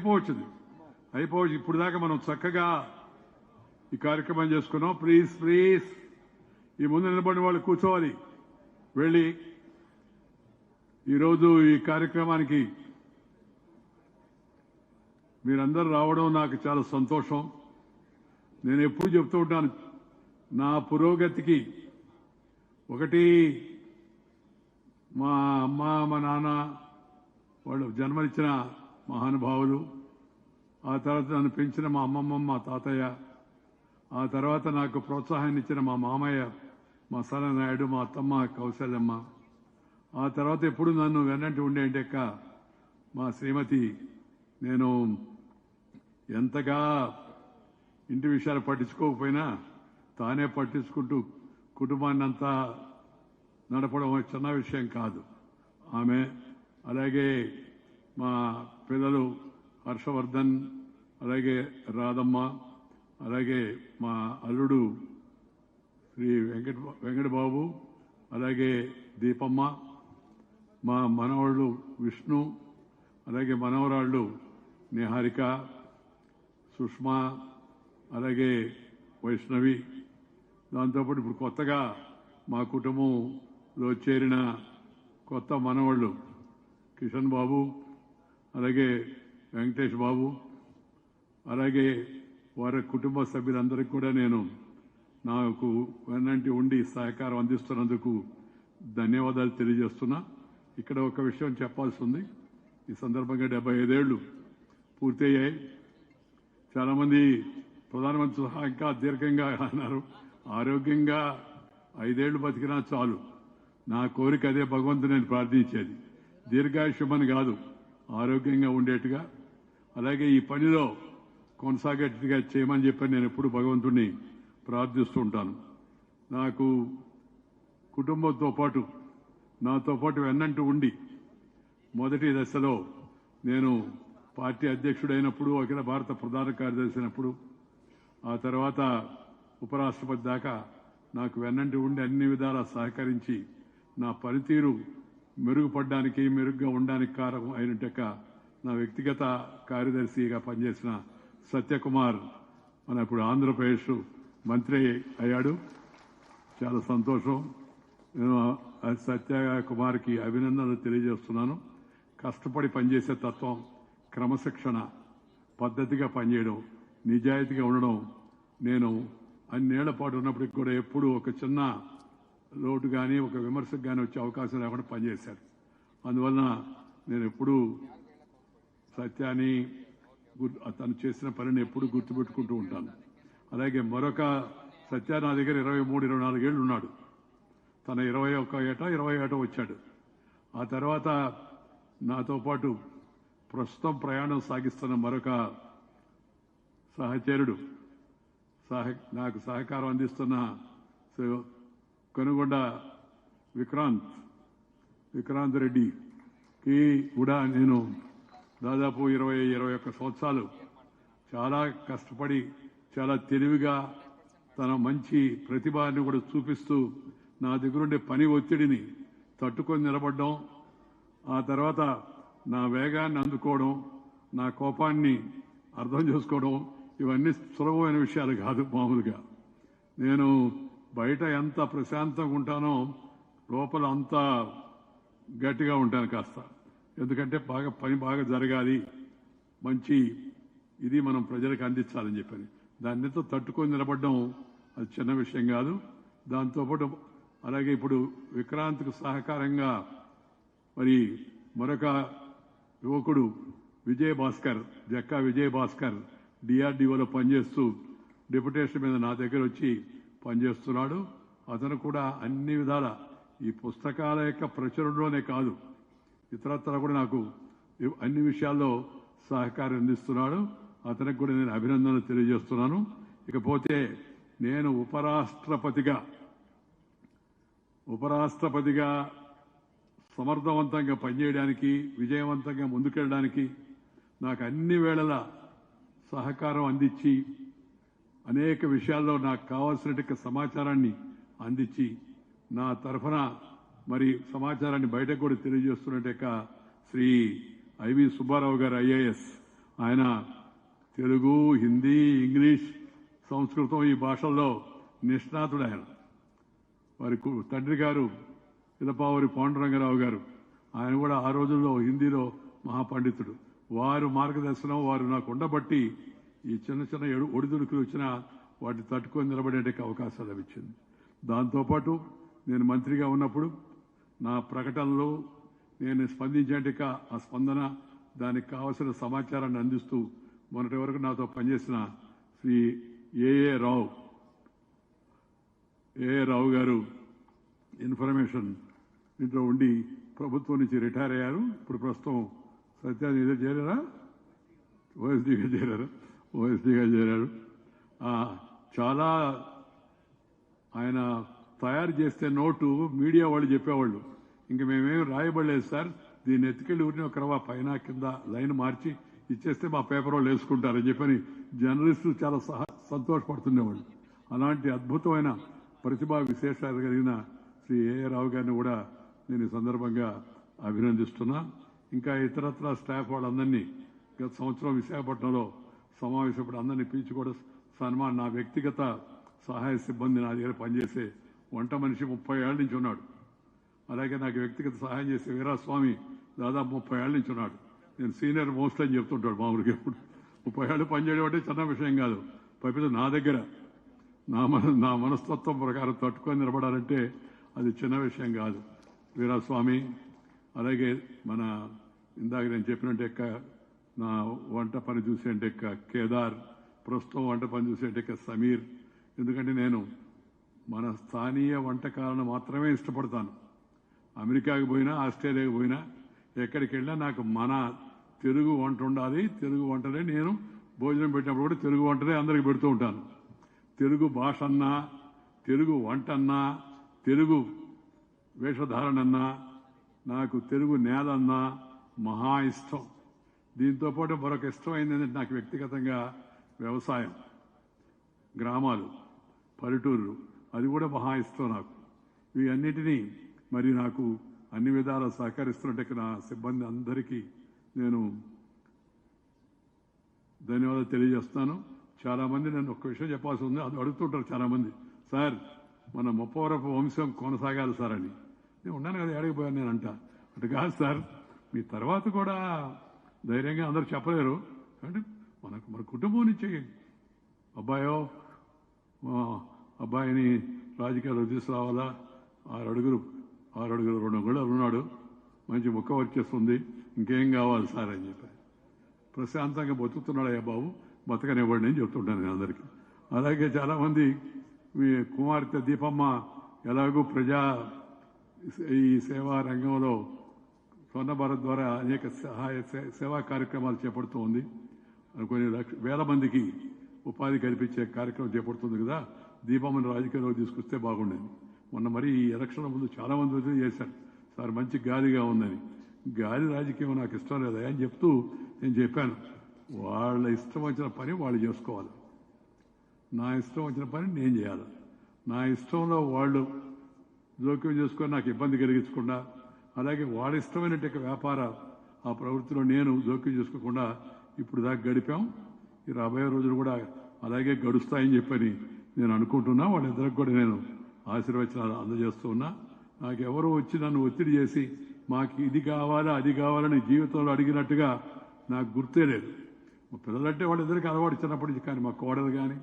అయిపోవచ్చుది అయిపోవచ్చు. ఇప్పుడు దాకా మనం చక్కగా ఈ కార్యక్రమం చేసుకున్నాం. Please please. ఈ ముందు నిలబడిన వాళ్ళు కూర్చోవాలి. వెళ్ళి ఈరోజు ఈ కార్యక్రమానికి మీరందరూ రావడం నాకు చాలా సంతోషం. నేను ఎప్పుడు చెప్తూ ఉంటాను నా పురోగతికి ఒకటి మా అమ్మ మా నాన్న వాళ్ళు జన్మనిచ్చిన మహానుభావులు ఆ తర్వాత నన్ను పెంచిన మా అమ్మమ్మ మా తాతయ్య ఆ తర్వాత నాకు ప్రోత్సాహాన్ని ఇచ్చిన మా మామయ్య మా నాయుడు మా అత్తమ్మ కౌశల్యమ్మ ఆ తర్వాత ఎప్పుడు నన్ను వెన్నంటి ఉండేంటెక్క మా శ్రీమతి నేను ఎంతగా ఇంటి విషయాలు పట్టించుకోకపోయినా తానే పట్టించుకుంటూ కుటుంబాన్ని అంతా నడపడం చిన్న విషయం కాదు. ఆమె అలాగే మా పిల్లలు హర్షవర్ధన్ అలాగే రాధమ్మ అలాగే మా అల్లుడు శ్రీ వెంకట వెంకటబాబు అలాగే దీపమ్మ మా మనవళ్ళు విష్ణు అలాగే మనవరాళ్ళు నిహారిక సుష్మా అలాగే వైష్ణవి. దాంతోపాటు ఇప్పుడు కొత్తగా మా కుటుంబంలో చేరిన కొత్త మనవాళ్ళు కిషన్ బాబు అలాగే వెంకటేష్ బాబు అలాగే వారి కుటుంబ సభ్యులందరికీ కూడా నేను నాకు వెన్నంటి ఉండి సహకారం అందిస్తున్నందుకు ధన్యవాదాలు తెలియజేస్తున్నా. ఇక్కడ ఒక విషయం చెప్పాల్సి ఉంది. ఈ సందర్భంగా డెబ్బై ఐదేళ్ళు పూర్తయ్యాయి. అయ్యాయి చాలామంది ప్రధానమంత్రి సహా ఇంకా దీర్ఘంగా అన్నారు. ఆరోగ్యంగా ఐదేళ్ళు బతికినా చాలు. నా కోరిక అదే భగవంతుని నేను ప్రార్థించేది. దీర్ఘాయుష్యమని కాదు. ఆరోగ్యంగా ఉండేట్టుగా అలాగే ఈ పనిలో కొనసాగేట్టుగా చేయమని చెప్పి నేను ఎప్పుడు భగవంతుణ్ణి ప్రార్థిస్తూ ఉంటాను. నాకు కుటుంబంతో పాటు నాతో పాటు వెన్నంటూ ఉండి మొదటి దశలో నేను పార్టీ అధ్యక్షుడైనప్పుడు అఖిల భారత ప్రధాన కార్యదర్శి అయినప్పుడు ఆ తర్వాత ఉపరాష్ట్రపతి దాకా నాకు వెన్నంటి ఉండి అన్ని విధాలా సహకరించి నా పనితీరు మెరుగుపడడానికి మెరుగ్గా ఉండడానికి కారణం అయినట్టుక నా వ్యక్తిగత కార్యదర్శిగా పనిచేసిన సత్యకుమార్ మన ఇప్పుడు ఆంధ్రప్రదేశ్ మంత్రి అయ్యాడు. చాలా సంతోషం. నేను సత్యకుమార్కి సత్య కుమార్కి అభినందనలు తెలియజేస్తున్నాను. కష్టపడి పనిచేసే తత్వం క్రమశిక్షణ పద్ధతిగా పనిచేయడం నిజాయితీగా ఉండడం నేను అన్నేళ్ళ పాటు ఉన్నప్పటికి కూడా ఎప్పుడూ ఒక చిన్న లోటు కానీ ఒక విమర్శకు కానీ వచ్చే అవకాశం లేకుండా పనిచేశారు. అందువలన నేను ఎప్పుడూ సత్యాన్ని గుర్- చేసిన పనిని ఎప్పుడు గుర్తుపెట్టుకుంటూ ఉంటాను. అలాగే మరొక సత్య నా దగ్గర ఇరవై మూడు ఇరవై నాలుగేళ్ళు ఉన్నాడు. తన ఇరవై ఒక్క ఏట ఇరవై ఏట వచ్చాడు. ఆ తర్వాత నాతో పాటు ప్రస్తుతం ప్రయాణం సాగిస్తున్న మరొక సహచరుడు సహ నాకు సహకారం అందిస్తున్న కొనుగొండ విక్రాంత్ విక్రాంత్ రెడ్డికి కూడా నేను దాదాపు ఇరవై ఇరవై ఒక్క సంవత్సరాలు చాలా కష్టపడి చాలా తెలివిగా తన మంచి ప్రతిభాన్ని కూడా చూపిస్తూ నా దగ్గరుండే పని ఒత్తిడిని తట్టుకొని నిలబడడం ఆ తర్వాత నా వేగాన్ని అందుకోవడం నా కోపాన్ని అర్థం చేసుకోవడం ఇవన్నీ సులభమైన విషయాలు కాదు మామూలుగా. నేను బయట ఎంత ప్రశాంతంగా ఉంటానో లోపల అంత గట్టిగా ఉంటాను కాస్త. ఎందుకంటే బాగా పని బాగా జరగాలి. మంచి ఇది మనం ప్రజలకు అందించాలని చెప్పని. దాన్నితో తట్టుకొని నిలబడడం అది చిన్న విషయం కాదు. దాంతోపాటు అలాగే ఇప్పుడు విక్రాంత్కు సహకారంగా మరి మరొక యువకుడు విజయ భాస్కర్ జక్కా విజయ భాస్కర్ డిఆర్డీఓలో పనిచేస్తూ డిప్యుటేషన్ మీద నా దగ్గర వచ్చి పనిచేస్తున్నాడు. అతను కూడా అన్ని విధాల ఈ పుస్తకాల యొక్క ప్రచురణలోనే కాదు ఇతరత్ర కూడా నాకు అన్ని విషయాల్లో సహకారం అందిస్తున్నాడు. అతనికి కూడా నేను అభినందనలు తెలియజేస్తున్నాను. ఇకపోతే నేను ఉపరాష్ట్రపతిగా ఉపరాష్ట్రపతిగా సమర్థవంతంగా పనిచేయడానికి విజయవంతంగా ముందుకెళ్ళడానికి నాకు అన్ని వేళలా సహకారం అందించి అనేక విషయాల్లో నాకు కావాల్సిన సమాచారాన్ని అందించి నా తరఫున మరి సమాచారాన్ని బయటకు కూడా తెలియజేస్తున్నట్టు శ్రీ ఐవి సుబ్బారావు గారు ఐఏఎస్. ఆయన తెలుగు హిందీ ఇంగ్లీష్ సంస్కృతం ఈ భాషల్లో నిష్ణాతుడు ఆయన. వారి తండ్రి గారు ఇలపావరి పాండురంగరావు గారు. ఆయన కూడా ఆ రోజుల్లో హిందీలో మహాపండితుడు. వారు మార్గదర్శనం వారు నాకు ఉండబట్టి ఈ చిన్న చిన్న ఎడు ఒడిదుడుకులు వచ్చినా వాటిని తట్టుకొని నిలబడే అవకాశం లభించింది. దాంతోపాటు నేను మంత్రిగా ఉన్నప్పుడు నా ప్రకటనలో నేను స్పందించేట ఆ స్పందన దానికి కావలసిన సమాచారాన్ని అందిస్తూ మొన్నటి వరకు నాతో పనిచేసిన శ్రీ ఏఏ రావు ఏఏ రావు గారు ఇన్ఫర్మేషన్ ఇంట్లో ఉండి ప్రభుత్వం నుంచి రిటైర్ అయ్యారు. ఇప్పుడు ప్రస్తుతం సత్యాన్ని ఇదే చేరారా? ఓఎస్డీగా చేరారా? ఓఎస్డీగా చేరారు. చాలా ఆయన తయారు చేస్తే నోటు మీడియా వాళ్ళు చెప్పేవాళ్ళు. ఇంక మేమేం రాయబడలేదు సార్. దీన్ని ఎత్తుకెళ్ళి ఊరిని ఒక పైన కింద లైన్ మార్చి ఇచ్చేస్తే మా పేపర్ వాళ్ళు వేసుకుంటారని చెప్పని జర్నలిస్టులు చాలా సహ సంతోషపడుతుండేవాళ్ళు. అలాంటి అద్భుతమైన ప్రతిభా విశేషాలు కలిగిన శ్రీ ఏఏ రావు గారిని కూడా నేను ఈ సందర్భంగా అభినందిస్తున్నా. ఇంకా ఇతరత్ర స్టాఫ్ వాళ్ళందరినీ గత సంవత్సరం విశాఖపట్నంలో సమావేశపడి అందరినీ పిలిచి కూడా సన్మాన్ నా వ్యక్తిగత సహాయ సిబ్బంది నా దగ్గర పనిచేసే వంట మనిషి ముప్పై ఏళ్ళ నుంచి ఉన్నాడు. అలాగే నాకు వ్యక్తిగత సహాయం చేసే వీరాస్వామి దాదాపు ముప్పై ఏళ్ళ నుంచి ఉన్నాడు. నేను సీనియర్ మోస్ట్ అని చెప్తుంటాడు మామూలుగా ఎప్పుడు. ముప్పై ఏళ్ళు పనిచేయడం అంటే చిన్న విషయం కాదు. పైపు నా దగ్గర. నా మన నా మనస్తత్వం ప్రకారం తట్టుకొని నిలబడాలంటే అది చిన్న విషయం కాదు. వీరాస్వామి అలాగే మన ఇందాక నేను చెప్పినట్టు నా వంట పని చూసేంటే కేదార్ ప్రస్తుతం వంట పని చూసేంటే సమీర్. ఎందుకంటే నేను మన స్థానీయ వంటకాలను మాత్రమే ఇష్టపడతాను. అమెరికాకి పోయినా ఆస్ట్రేలియాకి పోయినా ఎక్కడికి వెళ్ళినా నాకు మన తెలుగు వంట ఉండాలి. తెలుగు వంటనే నేను భోజనం పెట్టినప్పుడు కూడా తెలుగు వంటనే అందరికి పెడుతూ ఉంటాను. తెలుగు భాష అన్నా తెలుగు వంట అన్నా తెలుగు వేషధారణ అన్నా నాకు తెలుగు నేలన్నా మహా ఇష్టం. దీంతో పాటు మరొక ఇష్టమైంది ఏంటంటే నాకు వ్యక్తిగతంగా వ్యవసాయం గ్రామాలు పల్లెటూరు అది కూడా మహా ఇష్టం నాకు. ఇవి అన్నిటినీ మరి నాకు అన్ని విధాలా సహకరిస్తున్నట్టు నా సిబ్బంది అందరికీ నేను ధన్యవాదాలు తెలియజేస్తాను చాలా మంది నన్ను ఒక్క విషయం చెప్పాల్సి ఉంది. అది అడుగుతుంటారు చాలామంది. సార్ మన ముప్పవరపు వంశం కొనసాగాలి సార్ అని. నేను ఉన్నాను కదా ఏడకపోయాను నేను అంట. అటు కాదు సార్ మీ తర్వాత కూడా ధైర్యంగా అందరూ చెప్పలేరు. అంటే మనకు మన కుటుంబం నుంచి అబ్బాయో మా అబ్బాయిని రాజకీయాలు తీసుకురావాలా? ఆరు అడుగులు ఆరు అడుగులు రెండు అంగుళాలు ఉన్నాడు. మంచి ముక్క వచ్చేస్తుంది ఇంకేం కావాలి సార్ అని చెప్పారు. ప్రశాంతంగా బతుకుతున్నాడయ్యా బాబు. బతకనివ్వండి అని చెప్తుంటాను నేను అందరికీ. అలాగే చాలామంది మీ కుమార్తె దీపమ్మ ఎలాగూ ప్రజా ఈ సేవా రంగంలో స్వర్ణ భారత్ ద్వారా అనేక సహాయ సేవా కార్యక్రమాలు చేపడుతూ ఉంది కొన్ని లక్ష వేల మందికి ఉపాధి కల్పించే కార్యక్రమం చేపడుతుంది కదా. దీపమ్మని రాజకీయాల్లో తీసుకొస్తే బాగుండేది. మొన్న మరి ఈ ఎలక్షన్ ముందు చాలా మంది వచ్చి చేశారు. సార్ మంచి గాలిగా ఉందని. గాలి రాజకీయం నాకు ఇష్టం లేదా అని చెప్తూ నేను చెప్పాను. వాళ్ళ ఇష్టం వచ్చిన పని వాళ్ళు చేసుకోవాలి. నా ఇష్టం వచ్చిన పని నేను చేయాలి. నా ఇష్టంలో వాళ్ళు జోక్యం చేసుకొని నాకు ఇబ్బంది కలిగించకుండా అలాగే వాళ్ళ ఇష్టమైనట్టు వ్యాపార ఆ ప్రవృత్తిలో నేను జోక్యం చేసుకోకుండా ఇప్పుడు దాకా గడిపాం. ఈ రాబోయే రోజులు కూడా అలాగే గడుస్తాయని చెప్పని నేను అనుకుంటున్నా. వాళ్ళిద్దరికి కూడా నేను ఆశీర్వచనాలు అందజేస్తూ ఉన్నా. నాకు వచ్చి నన్ను ఒత్తిడి చేసి మాకు ఇది కావాలా అది కావాలని జీవితంలో అడిగినట్టుగా నాకు గుర్తే లేదు. మా పిల్లలంటే వాళ్ళిద్దరికి అలవాటు చిన్నప్పటి నుంచి కానీ మా కోడలు కానీ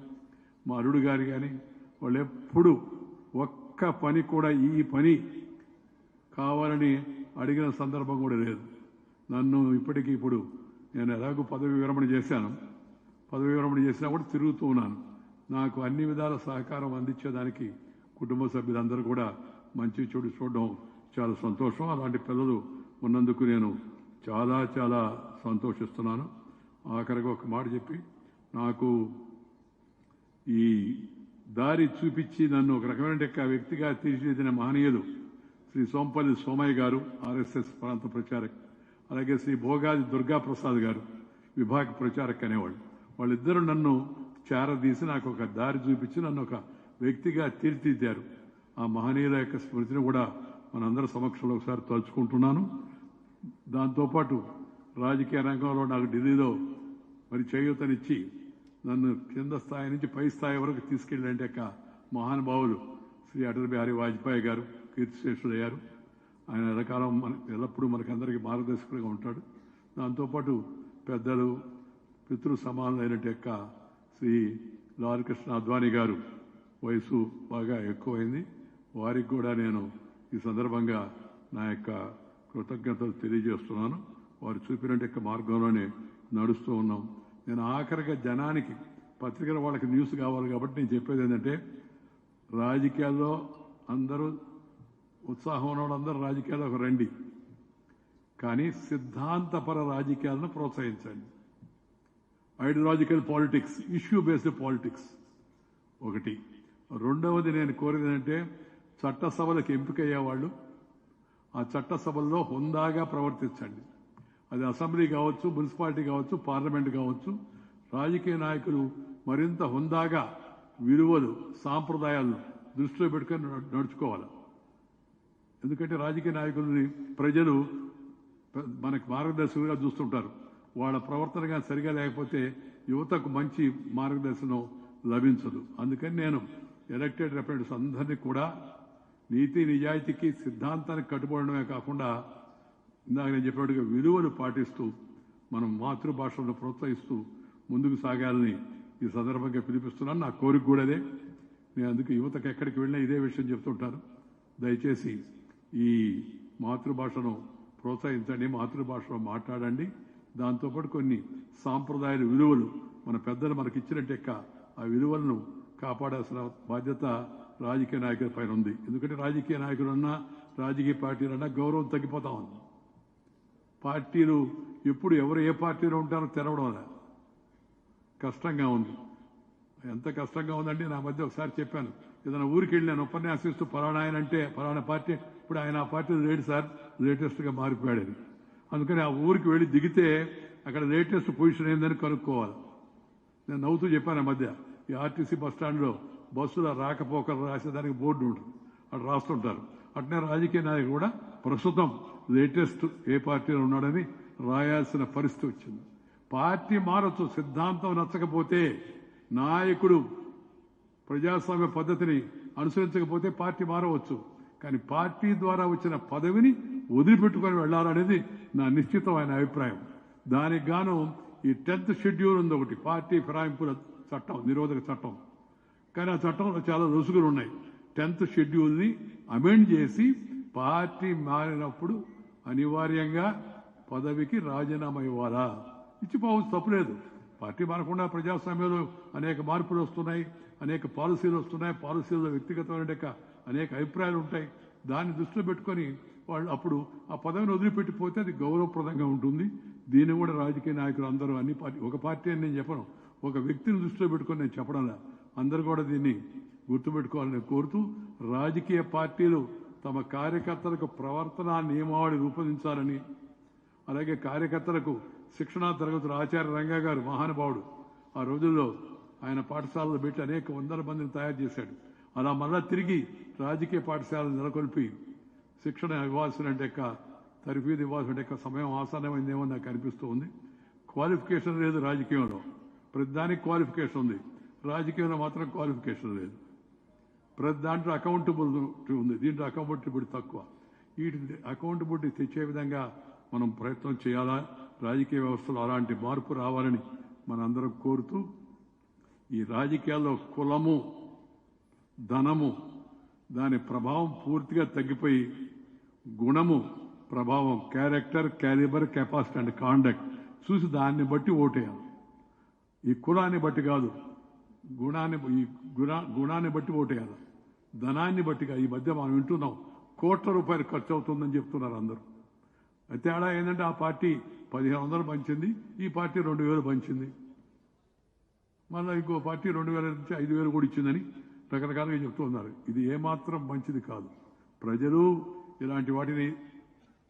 మా అరుడు గారు కానీ వాళ్ళు ఎప్పుడు ఒక్క పని కూడా ఈ పని కావాలని అడిగిన సందర్భం కూడా లేదు. నన్ను ఇప్పటికీ ఇప్పుడు నేను ఎలాగో పదవి విరమణ చేశాను. పదవి విరమణ చేసినా కూడా తిరుగుతూ ఉన్నాను. నాకు అన్ని విధాల సహకారం అందించేదానికి కుటుంబ సభ్యులందరూ కూడా మంచి చెడు చూడడం చాలా సంతోషం. అలాంటి పిల్లలు ఉన్నందుకు నేను చాలా చాలా సంతోషిస్తున్నాను. ఆఖరిగా ఒక మాట చెప్పి నాకు ఈ దారి చూపించి నన్ను ఒక రకమైన వ్యక్తిగా తీర్చిదిద్దిన మహనీయులు శ్రీ సోంపల్లి సోమయ్య గారు ఆర్ఎస్ఎస్ ప్రాంత ప్రచారక్ అలాగే శ్రీ భోగాది దుర్గా ప్రసాద్ గారు విభాగ ప్రచారక్ అనేవాళ్ళు. వాళ్ళిద్దరూ నన్ను చేరదీసి నాకు ఒక దారి చూపించి నన్ను ఒక వ్యక్తిగా తీర్చిదిద్దారు. ఆ మహనీయుల యొక్క స్మృతిని కూడా మనందరి సమక్షంలో ఒకసారి తలుచుకుంటున్నాను. దాంతోపాటు రాజకీయ రంగంలో నాకు ఢిల్లీలో మరి చేయూతనిచ్చి నన్ను కింద స్థాయి నుంచి పై స్థాయి వరకు తీసుకెళ్ళంటే యొక్క మహానుభావులు శ్రీ అటల్ బిహారీ వాజ్పేయి గారు కీర్తిశేషుడయ్యారు ఆయన ఎల్లకాలం మన ఎల్లప్పుడూ మనకందరికీ మార్గదర్శకుడిగా ఉంటాడు. దాంతోపాటు పెద్దలు పితృ సమానులైనట్టు యొక్క శ్రీ లాలకృష్ణ అద్వానీ గారు వయసు బాగా ఎక్కువైంది. వారికి కూడా నేను ఈ సందర్భంగా నా యొక్క కృతజ్ఞతలు తెలియజేస్తున్నాను. వారు చూపినట్టు యొక్క మార్గంలోనే నడుస్తూ ఉన్నాం. నేను ఆఖరిగా జనానికి పత్రికల వాళ్ళకి న్యూస్ కావాలి కాబట్టి నేను చెప్పేది ఏంటంటే రాజకీయాల్లో అందరూ ఉత్సాహం ఉన్నవాళ్ళందరూ రాజకీయాలు ఒక రండి. కానీ సిద్ధాంతపర రాజకీయాలను ప్రోత్సహించండి. Ideological politics issue based politics. ఒకటి. రెండవది నేను కోరేది ఏంటంటే చట్టసభలకు ఎంపికయ్యే వాళ్ళు ఆ చట్టసభల్లో హుందాగా ప్రవర్తించండి. అది అసెంబ్లీ కావచ్చు మున్సిపాలిటీ కావచ్చు పార్లమెంట్ కావచ్చు రాజకీయ నాయకులు మరింత హుందాగా విలువలు సాంప్రదాయాలను దృష్టిలో పెట్టుకొని నడుచుకోవాలి. ఎందుకంటే రాజకీయ నాయకులని ప్రజలు ప్ర- మనకు మార్గదర్శకులుగా చూస్తుంటారు. వాళ్ళ ప్రవర్తనగా సరిగా లేకపోతే యువతకు మంచి మార్గదర్శనం లభించదు. అందుకని నేను ఎలక్టెడ్ రిప్రజెంటేటివ్స్ అందరినీ కూడా నీతి నిజాయితీకి సిద్ధాంతానికి కట్టుబడమే కాకుండా ఇందాక నేను చెప్పినట్టుగా విలువలు పాటిస్తూ మనం మాతృభాషలను ప్రోత్సహిస్తూ ముందుకు సాగాలని ఈ సందర్భంగా పిలిపిస్తున్నాను. నా కోరిక కూడా అదే. నేను అందుకు యువతకు ఎక్కడికి వెళ్ళినా ఇదే విషయం చెప్తుంటాను. దయచేసి ఈ మాతృభాషను ప్రోత్సహించండి మాతృభాషలో మాట్లాడండి. దాంతోపాటు కొన్ని సాంప్రదాయాల విలువలు మన పెద్దలు మనకి ఇచ్చినట్టెక్క ఆ విలువలను కాపాడాల్సిన బాధ్యత రాజకీయ నాయకుల పైన ఉంది. ఎందుకంటే రాజకీయ నాయకులన్నా రాజకీయ పార్టీలన్నా గౌరవం తగ్గిపోతా ఉంది. పార్టీలు ఎప్పుడు ఎవరు ఏ పార్టీలో ఉంటారో తెరవడం కష్టంగా ఉంది. ఎంత కష్టంగా ఉందంటే నా మధ్య ఒకసారి చెప్పాను. ఏదైనా ఊరికి వెళ్ళి నేను ఉపన్యాసిస్తూ పలానా ఆయన అంటే పలానా పార్టీ ఇప్పుడు ఆయన ఆ పార్టీ లేడు సార్ లేటెస్ట్గా అందుకని ఆ ఊరికి వెళ్ళి దిగితే అక్కడ లేటెస్ట్ పొజిషన్ ఏందని కనుక్కోవాలి. నేను నవ్వుతూ చెప్పాను ఆ మధ్య ఈ ఆర్టీసీ బస్ స్టాండ్లో బస్సుల రాకపోకలు రాసేదానికి బోర్డు ఉంటుంది. అటు రాస్తుంటారు. అట్నే రాజకీయ నాయకుడు కూడా ప్రస్తుతం లేటెస్ట్ ఏ పార్టీలో ఉన్నాడని రాయాల్సిన పరిస్థితి వచ్చింది. పార్టీ మారచ్చు సిద్ధాంతం నచ్చకపోతే నాయకుడు ప్రజాస్వామ్య పద్ధతిని అనుసరించకపోతే పార్టీ మారవచ్చు. కానీ పార్టీ ద్వారా వచ్చిన పదవిని వదిలిపెట్టుకొని వెళ్ళాలనేది నా నిశ్చితమైన అభిప్రాయం. దానికి గాను ఈ టెన్త్ షెడ్యూల్ ఉంది ఒకటి పార్టీ ఫిరాయింపుల చట్టం నిరోధక చట్టం. కానీ ఆ చట్టంలో చాలా రుసుగులు ఉన్నాయి టెన్త్ షెడ్యూల్ని అమెండ్ చేసి పార్టీ మారినప్పుడు అనివార్యంగా పదవికి రాజీనామా ఇవ్వాలా? ఇచ్చిపోవచ్చు తప్పులేదు. పార్టీ మారకుండా ప్రజాస్వామ్యంలో అనేక మార్పులు వస్తున్నాయి. అనేక పాలసీలు వస్తున్నాయి. పాలసీల్లో వ్యక్తిగతమైన అనేక అభిప్రాయాలు ఉంటాయి. దాన్ని దృష్టిలో పెట్టుకొని వాళ్ళు అప్పుడు ఆ పదవిని వదిలిపెట్టిపోతే అది గౌరవప్రదంగా ఉంటుంది. దీన్ని కూడా రాజకీయ నాయకులు అందరూ అన్ని పార్టీ ఒక పార్టీ అని నేను చెప్పను. ఒక వ్యక్తిని దృష్టిలో పెట్టుకొని నేను చెప్పడంలా అందరూ కూడా దీన్ని గుర్తుపెట్టుకోవాలని కోరుతూ రాజకీయ పార్టీలు తమ కార్యకర్తలకు ప్రవర్తన నియమావళి రూపొందించాలని అలాగే కార్యకర్తలకు శిక్షణా తరగతులు ఆచార్య రంగా గారు మహానుభావుడు ఆ రోజుల్లో ఆయన పాఠశాలలో పెట్టి అనేక వందల మందిని తయారు చేశాడు. అలా మళ్ళా తిరిగి రాజకీయ పాఠశాలను నెలకొల్పి శిక్షణ ఇవ్వాల్సిన యొక్క తరఫీదు ఇవ్వాల్సిన యొక్క సమయం ఆసన్నమైందేమో నాకు అనిపిస్తూ ఉంది క్వాలిఫికేషన్ లేదు రాజకీయంలో. ప్రతిదానికి క్వాలిఫికేషన్ ఉంది. రాజకీయంలో మాత్రం క్వాలిఫికేషన్ లేదు. ప్రతి దాంట్లో అకౌంటబిలిటీ ఉంది. దీంట్లో అకౌంటబిలిటీ తక్కువ. వీటి అకౌంటబిలిటీ తెచ్చే విధంగా మనం ప్రయత్నం చేయాలా? రాజకీయ వ్యవస్థలో అలాంటి మార్పు రావాలని మనందరం కోరుతూ ఈ రాజకీయాల్లో కులము ధనము దాని ప్రభావం పూర్తిగా తగ్గిపోయి గుణము ప్రభావం character calibre capacity and conduct చూసి దాన్ని బట్టి ఓటేయాలి. ఈ కులాన్ని బట్టి కాదు గుణాన్ని ఈ గుణ గుణాన్ని బట్టి ఓటేయాలి. ధనాన్ని బట్టి ఈ మధ్య మనం వింటున్నాం కోట్ల రూపాయలు ఖర్చు అవుతుందని చెప్తున్నారు అందరూ. అయితే తేడా ఏంటంటే ఆ పార్టీ పదిహేను వందలు పంచింది ఈ పార్టీ రెండు వేలు పంచింది. మళ్ళీ ఇంకో పార్టీ రెండు వేల నుంచి ఐదు వేలు కూడా ఇచ్చిందని రకరకాలుగా చెప్తున్నారు ఇది ఏమాత్రం మంచిది కాదు. ప్రజలు ఇలాంటి వాటిని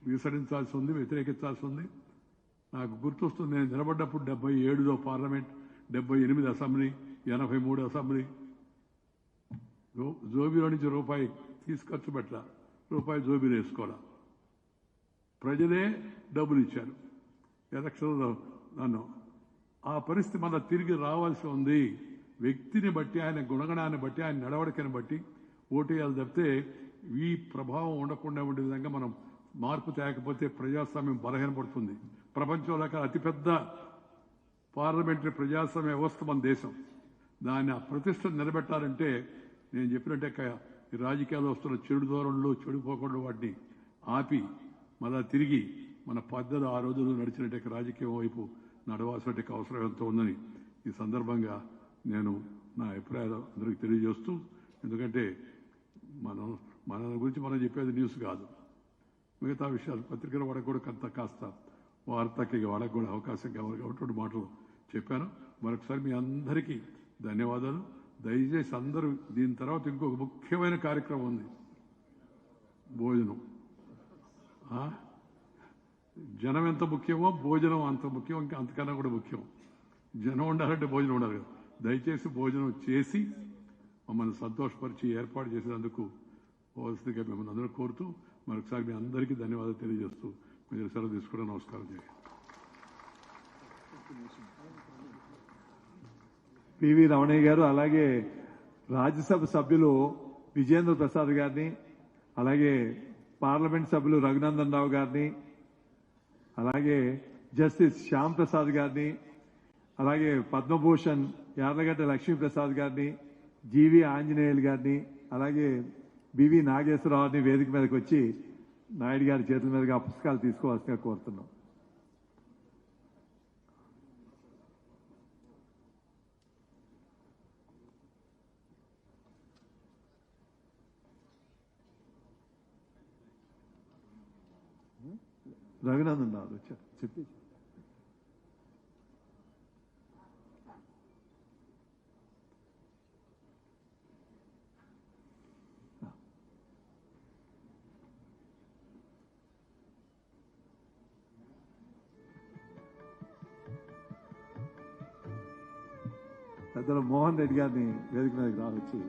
విసరించాల్సి ఉంది వ్యతిరేకించాల్సి ఉంది. నాకు గుర్తొస్తుంది నేను నిలబడ్డప్పుడు డెబ్బై ఏడులో పార్లమెంట్ డెబ్బై ఎనిమిది అసెంబ్లీ ఎనభై మూడు అసెంబ్లీ. జోబీలో నుంచి రూపాయి తీసుకొచ్చు పెట్టాల. రూపాయి జోబీలు వేసుకోవాలా. ప్రజలే డబ్బులు ఇచ్చారు. ఎలక్షన్లో నన్ను ఆ పరిస్థితి మళ్ళీ తిరిగి రావాల్సి ఉంది. వ్యక్తిని బట్టి ఆయన గుణగణాన్ని బట్టి ఆయన నడవడికని బట్టి ఓటేయాలి తప్పితే ఈ ప్రభావం ఉండకుండా ఉండే విధంగా మనం మార్పు తేకపోతే ప్రజాస్వామ్యం బలహీనపడుతుంది. ప్రపంచంలో అతిపెద్ద పార్లమెంటరీ ప్రజాస్వామ్య వ్యవస్థ మన దేశం. దాన్ని ఆ ప్రతిష్ట నిలబెట్టాలంటే నేను చెప్పినట్టే ఈ రాజకీయాలు వస్తున్న చెడు దూరంలో చెడిపోకుండా వాటిని ఆపి మళ్ళా తిరిగి మన పద్ధతి ఆ రోజుల్లో నడిచినట్టే రాజకీయం వైపు నడవాల్సిన అవసరం ఎంతో ఉందని ఈ సందర్భంగా నేను నా అభిప్రాయాలు అందరికీ తెలియజేస్తూ ఎందుకంటే మనం మన గురించి మనం చెప్పేది న్యూస్ కాదు. మిగతా విషయాలు పత్రికల వాళ్ళకు కూడా కొంత కాస్త వార్తకి వాళ్ళకు కూడా అవకాశం కావాలి కాబట్టి మాటలు చెప్పాను. మరొకసారి మీ అందరికీ ధన్యవాదాలు. దయచేసి అందరూ దీని తర్వాత ఇంకొక ముఖ్యమైన కార్యక్రమం ఉంది. భోజనం. జనం ఎంత ముఖ్యమో భోజనం అంత ముఖ్యం ఇంకా అంతకన్నా కూడా ముఖ్యం. జనం ఉండాలంటే భోజనం ఉండాలి కదా. దయచేసి భోజనం చేసి మమ్మల్ని సంతోషపరిచి ఏర్పాటు చేసినందుకు పోవాల్సిందిగా మిమ్మల్ని అందరూ కోరుతూ మరొకసారి మీ అందరికీ ధన్యవాదాలు తెలియజేస్తూ మీరు సెలవు తీసుకోవడం నమస్కారం చేయండి. పివి రమణయ్య గారు అలాగే రాజ్యసభ సభ్యులు విజేంద్ర ప్రసాద్ గారిని అలాగే పార్లమెంట్ సభ్యులు రఘునందన్ రావు గారిని అలాగే జస్టిస్ శ్యామ్ ప్రసాద్ గారిని అలాగే పద్మభూషణ్ యార్లగడ్డ లక్ష్మీప్రసాద్ గారిని జీవి ఆంజనేయులు గారిని అలాగే బివి నాగేశ్వరరావుని వేదిక మీదకి వచ్చి నాయుడు గారి చేతుల మీదుగా పుస్తకాలు తీసుకోవాల్సిందిగా కోరుతున్నాం. రఘునందన్ రావు వచ్చారు చెప్పి పెద్దలు మోహన్ రెడ్డి గారిని వేదిక మీదకి రావచ్చి